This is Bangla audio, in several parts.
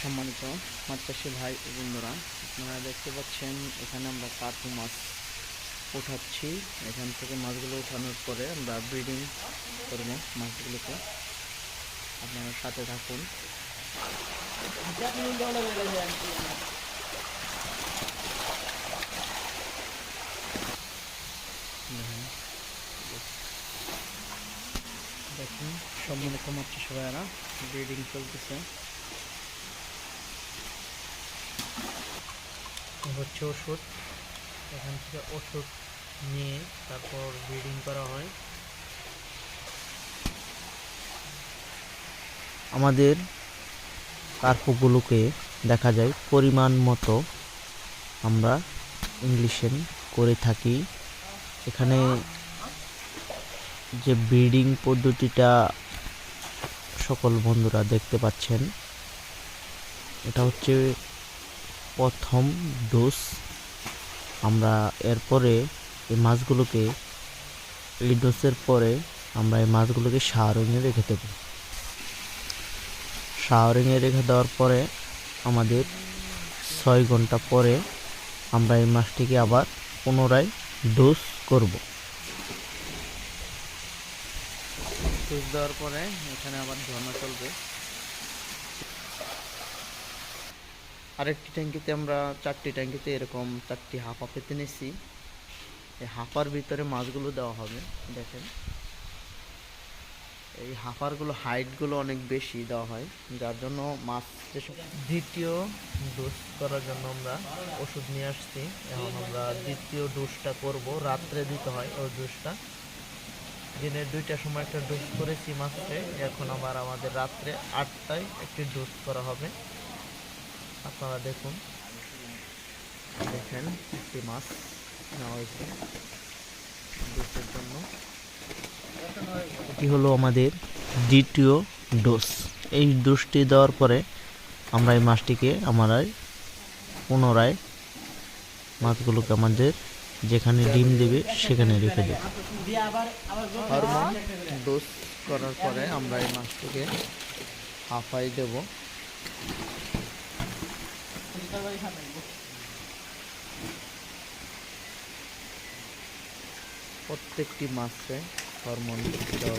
সম্মানিত মাছ চাষি ভাই বন্ধুরা, আপনারা দেখতে পাচ্ছেন, এখানে আমরা কার্পু মাছ উঠাচ্ছি এখান থেকে মাছগুলো উঠানোর পরে আমরা ব্রিডিং করব মাছগুলোকে। আপনারা সাথে থাকুন। মাছ চাষি ভাইয়েরা ব্রিডিং চলতেছে। হচ্ছে ওষুধ। এখান থেকে ওষুধ নিয়ে তারপর ব্রিডিং করা হয়। আমাদের কার্পগুলোকে দেখা যায় পরিমাণ মতো। আমরা ইংলিশেন করে থাকি। এখানে যে ব্রিডিং পদ্ধতিটা সকল বন্ধুরা দেখতে পাচ্ছেন। এটা হচ্ছে প্রথম ডোজ। আমরা এরপরে এই মাছগুলোকে, এই ডোজের পরে আমরা এই মাছগুলোকে শাওয়ারিংয়ে রেখে দেবো। শাওয়ারিংয়ে রেখে দেওয়ার পরে আমাদের ছয় ঘণ্টা পরে আমরা এই মাছটিকে আবার পুনরায় ডোজ করব। ডোজ দেওয়ার পরে এখানে আবার ঝর্ণা চলবে। আরেকটি ট্যাঙ্কিতে আমরা চারটি ট্যাঙ্কিতে এরকম চারটি হাফা পেতে নিয়েছি এই হাফার ভিতরে মাছগুলো দেওয়া হবে, দেখেন। এই হাফারগুলো হাইটগুলো অনেক বেশি দেওয়া হয়, যার জন্য মাছ যেসব দ্বিতীয় ডোজ করার জন্য আমরা ওষুধ নিয়ে আসছি। এখন আমরা দ্বিতীয় ডোজটা করব, রাত্রে দিতে হয় ওই ডোজটা। দিনের দুইটার সময় একটা ডোজ করেছি মাছকে এখন আবার আমাদের রাত্রে আটটায় একটি ডোজ করা হবে। আপনারা দেখুন। দেখেন একটি মাছ নেওয়া হয়েছে ডোজের জন্য। এটি হলো আমাদের দ্বিতীয় ডোজ এই ডোজটি দেওয়ার পরে আমরা এই মাছটিকে আমরা পুনরায় মাছগুলোকে আমাদের যেখানে ডিম দেবে, সেখানে রেখে দেব। হরমোন ডোজ করার পরে আমরা এই মাছটিকে হাফাই দেব। প্রত্যেকটি মাছে হরমোন দেওয়া।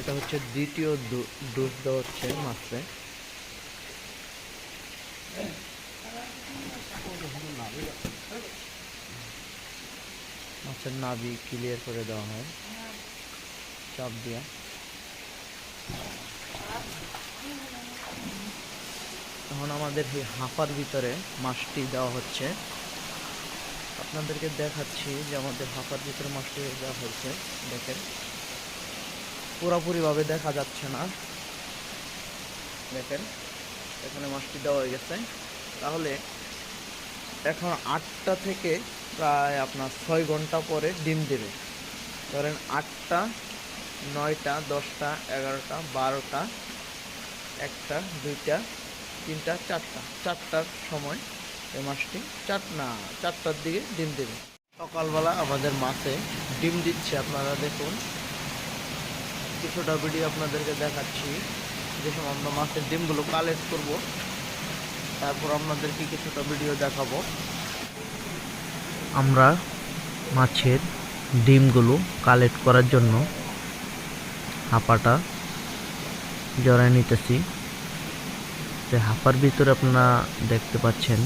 এটা হচ্ছে দ্বিতীয় ডোজ দেওয়া হচ্ছে মাছে। মাছের নাভি ক্লিয়ার করে দেওয়া হয়। চাপ দিয়া। তখন আমাদের এই হাঁপার ভিতরে মাছটি দেওয়া হচ্ছে। আপনাদেরকে দেখাচ্ছি যে আমাদের হাঁপার ভিতরে মাছটি দেওয়া হয়েছে। দেখেন। পুরোপুরিভাবে দেখা যাচ্ছে না। দেখেন, এখানে মাছটি দেওয়া হয়ে গেছে। তাহলে এখন আটটা থেকে প্রায় আপনার ছয় ঘণ্টা পরে ডিম দেবে। ধরেন আটটা, নয়টা, দশটা, এগারোটা, বারোটা, একটা, দুইটা, তিনটা, চারটা। চারটার সময় এই মাছটি চার, না, চারটার দিকে ডিম দেবে। সকালবেলা আমাদের মাছে ডিম দিচ্ছে আপনারা দেখুন। কিছুটা ভিডিও আপনাদেরকে দেখাচ্ছি। যে সময় আমরা মাছের ডিমগুলো কালেক্ট করব। তারপর আপনাদেরকে কিছুটা ভিডিও দেখাবো। আমরা মাছের ডিমগুলো কালেক্ট করার জন্য হাঁপাটা জড়াই নিতেছি। যে হাঁপার ভিতরে আপনারা দেখতে পাচ্ছেন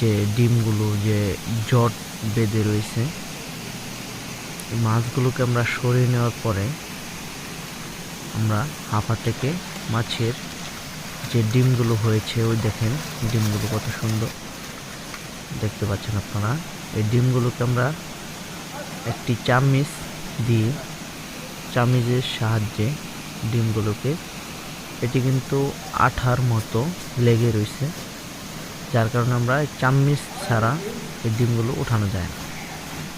যে ডিমগুলো যে জট বেঁধে রয়েছে মাছগুলোকে আমরা সরিয়ে নেওয়ার পরে আমরা হাঁপা থেকে মাছের যে ডিমগুলো হয়েছে, ওই দেখেন ডিমগুলো কত সুন্দর। দেখতে পাচ্ছেন আপনারা? এই ডিমগুলোকে আমরা একটি চামিচ দিয়ে চামিচের সাহায্যে ডিমগুলোকে, এটি কিন্তু আঠার মতো লেগে রয়েছে, যার কারণে আমরা চামিচ ছাড়া এই ডিমগুলো উঠানো যায় না।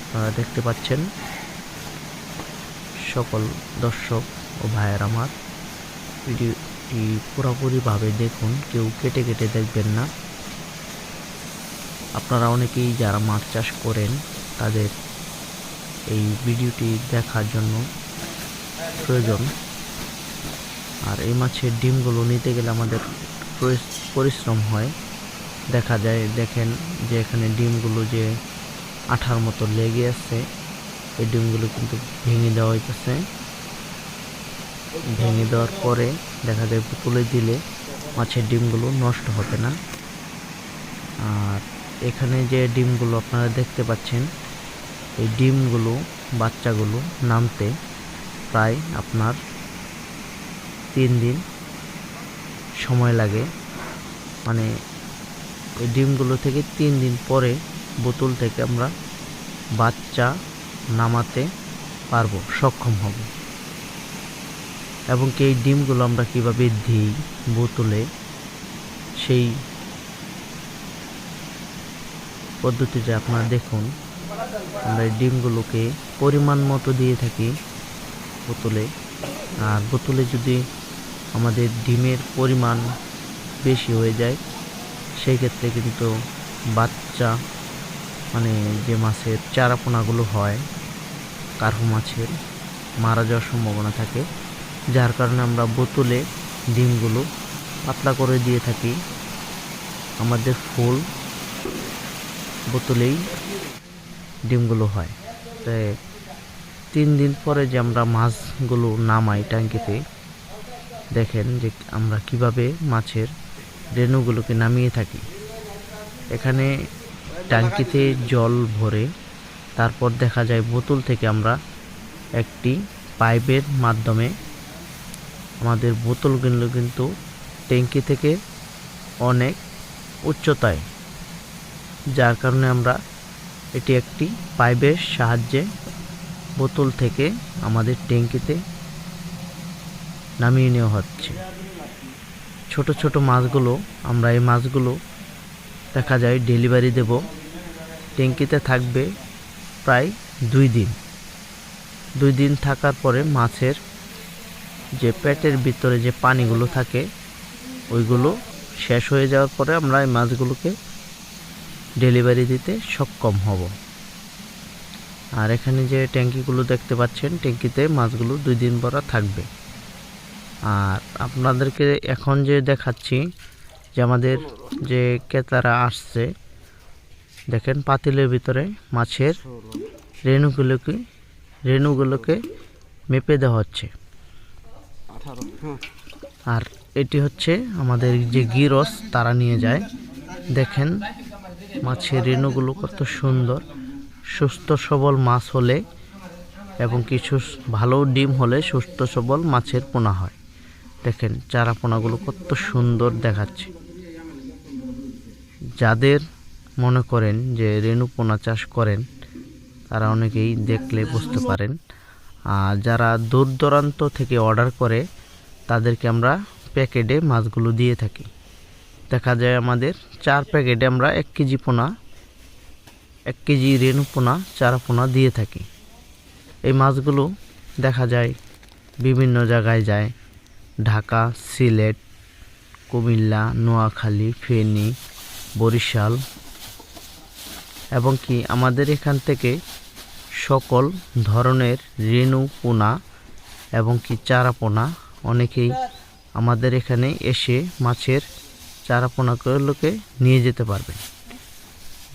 আপনারা দেখতে পাচ্ছেন, সকল দর্শক ও ভাইয়ের আমার, ভিডিওটি পুরোপুরিভাবে দেখুন, কেউ কেটে কেটে দেখবেন না। আপনারা অনেকেই যারা মাছ চাষ করেন, তাদের এই ভিডিওটি দেখার জন্য প্রয়োজন। আর এই মাছের ডিমগুলো নিতে গেলে আমাদের পরিশ্রম হয়। দেখা যায়, দেখেন যে এখানে ডিমগুলো যে আঠার মতো লেগে আছে, এই ডিমগুলো কিন্তু ভেঙে দেওয়া হইতেছে। ভেঙে দেওয়ার পরে দেখা যায় তুলে দিলে মাছের ডিমগুলো নষ্ট হবে না। আর এখানে যে ডিমগুলো আপনারা দেখতে পাচ্ছেন, এই ডিমগুলো বাচ্চাগুলো নামতে প্রায় আপনার তিন দিন সময় লাগে। মানে এই ডিমগুলো থেকে তিন দিন পরে বোতল থেকে আমরা বাচ্চা নামাতে পারব, সক্ষম হব। এবং কি এই ডিমগুলো আমরা কীভাবে দিই বোতলে, সেই পদ্ধতিতে আপনারা দেখুন। আমরা এই ডিমগুলোকে পরিমাণ মতো দিয়ে থাকি বোতলে। আর বোতলে যদি আমাদের ডিমের পরিমাণ বেশি হয়ে যায়, সেই ক্ষেত্রে কিন্তু বাচ্চা মানে যে মাছের চারাপোনাগুলো হয় কার্পু মাছের, মারা যাওয়ার সম্ভাবনা থাকে। যার কারণে আমরা বোতলে ডিমগুলো পাতলা করে দিয়ে থাকি। আমাদের ফুল বোতলেই ডিমগুলো হয়। তাই তিন দিন পরে যে আমরা মাছগুলো নামাই ট্যাঙ্কিতে, দেখেন যে আমরা কীভাবে মাছের রেণুগুলোকে নামিয়ে থাকি। এখানে ট্যাঙ্কিতে জল ভরে তারপর দেখা যায় বোতল থেকে আমরা একটি পাইপের মাধ্যমে আমাদের বোতলগুলো কিন্তু ট্যাঙ্কি থেকে অনেক উচ্চতায় যার কারণে আমরা এটি একটি পাইপের সাহায্যে বোতল থেকে আমাদের ট্যাঙ্কিতে নামিয়ে নেওয়া হচ্ছে। ছোট ছোট মাছগুলো, আমরা এই মাছগুলো দেখা যায় ডেলিভারি দেব। ট্যাঙ্কিতে থাকবে প্রায় দুই দিন। দুই দিন থাকার পরে মাছের যে পেটের ভিতরে যে পানিগুলো থাকে, ওইগুলো শেষ হয়ে যাওয়ার পরে আমরা এই মাছগুলোকে ডেলিভারি দিতে সক্ষম হব। আর এখানে যে ট্যাঙ্কিগুলো দেখতে পাচ্ছেন, ট্যাঙ্কিতে মাছগুলো দুই দিন পরা থাকবে। আর আপনাদেরকে এখন যে দেখাচ্ছি, যে আমাদের যে ক্রেতারা আসছে, দেখেন পাতিলের ভিতরে মাছের রেণুগুলোকে রেণুগুলোকে মেপে দেওয়া হচ্ছে। আর এটি হচ্ছে আমাদের যে গিরস, তারা নিয়ে যায়। দেখেন মাছের রেণুগুলো কত সুন্দর। সুস্থ সবল মাছ হলে এবং কিছু ভালো ডিম হলে সুস্থ সবল মাছের পোনা হয়। দেখেন চারা পোনাগুলো কত সুন্দর দেখাচ্ছে। যাদের মনে করেন যে রেণু পোনা চাষ করেন, তারা অনেকেই দেখলে বুঝতে পারেন। আর যারা দূর দূরান্ত থেকে অর্ডার করে, তাদেরকে আমরা প্যাকেটে মাছগুলো দিয়ে থাকি। দেখা যায় আমাদের। চার প্যাকেটে আমরা এক কেজি পোনা, এক কেজি রেণু পোনা, চারা পোনা দিয়ে থাকি। এই মাছগুলো দেখা যায় বিভিন্ন জায়গায় যায়। ঢাকা, সিলেট, কুমিল্লা, নোয়াখালী, ফেনী, বরিশাল এবং কি আমাদের এখান থেকে সকল ধরনের রেণু পোনা এবং কি চারা পোনা অনেকেই আমাদের এখানে এসে মাছের চারা পোনাগুলোকে নিয়ে যেতে পারবেন।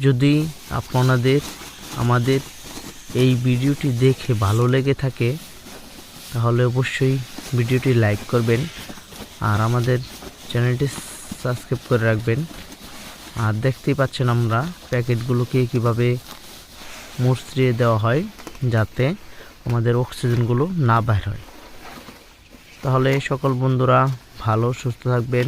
যদি আপনাদের, আমাদের এই ভিডিওটি দেখে ভালো লেগে থাকে, তাহলে অবশ্যই ভিডিওটি লাইক করবেন আর আমাদের চ্যানেলটি সাবস্ক্রাইব করে রাখবেন। আর দেখতেই পাচ্ছেন আমরা প্যাকেটগুলোকে কীভাবে মুচড়িয়ে দেওয়া হয়, যাতে আমাদের অক্সিজেনগুলো না বাইর হয়। তাহলে সকল বন্ধুরা ভালো, সুস্থ থাকবেন।